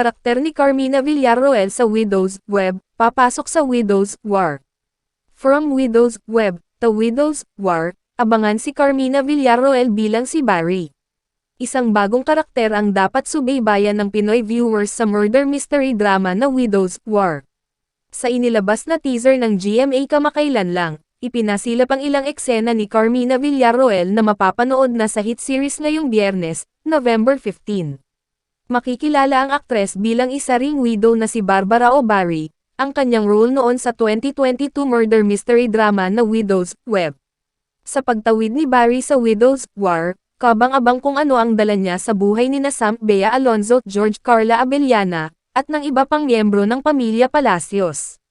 karakter ni Carmina Villarroel sa Widow's Web, papasok sa Widow's War. From Widow's Web, to Widow's War, abangan si Carmina Villarroel bilang si Barry. Isang bagong karakter ang dapat subaybayan ng Pinoy viewers sa murder mystery drama na Widow's War. Sa inilabas na teaser ng GMA kamakailan lang, ipinasilap ang ilang eksena ni Carmina Villarroel na mapapanood na sa hit series ngayong biyernes, November 15. Makikilala ang aktres bilang isa ring widow na si Barbara O'Barry, ang kanyang role noon sa 2022 murder mystery drama na Widow's Web. Sa pagtawid ni Barry sa Widow's War, kabang-abang kung ano ang dala niya sa buhay ni na Bea Alonzo, George Carla Abellana, at ng iba pang miyembro ng pamilya Palacios.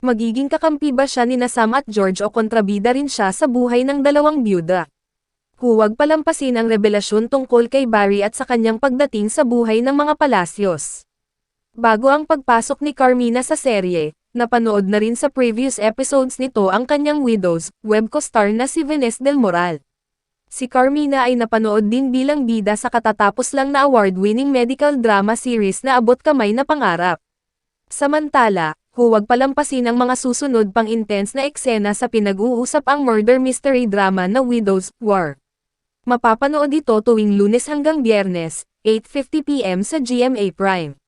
Magiging kakampi ba siya ni na Sam at George o kontrabida rin siya sa buhay ng dalawang byuda? Huwag palampasin ang revelasyon tungkol kay Barry at sa kanyang pagdating sa buhay ng mga Palacios. Bago ang pagpasok ni Carmina sa serye, napanood na rin sa previous episodes nito ang kanyang widows, web co-star na si Venez del Moral. Si Carmina ay napanood din bilang bida sa katatapos lang na award-winning medical drama series na Abot Kamay na Pangarap. Samantala, huwag palampasin ang mga susunod pang intense na eksena sa pinag-uusap ang murder mystery drama na Widow's War. Mapapanood ito tuwing lunes hanggang biyernes, 8.50pm sa GMA Prime.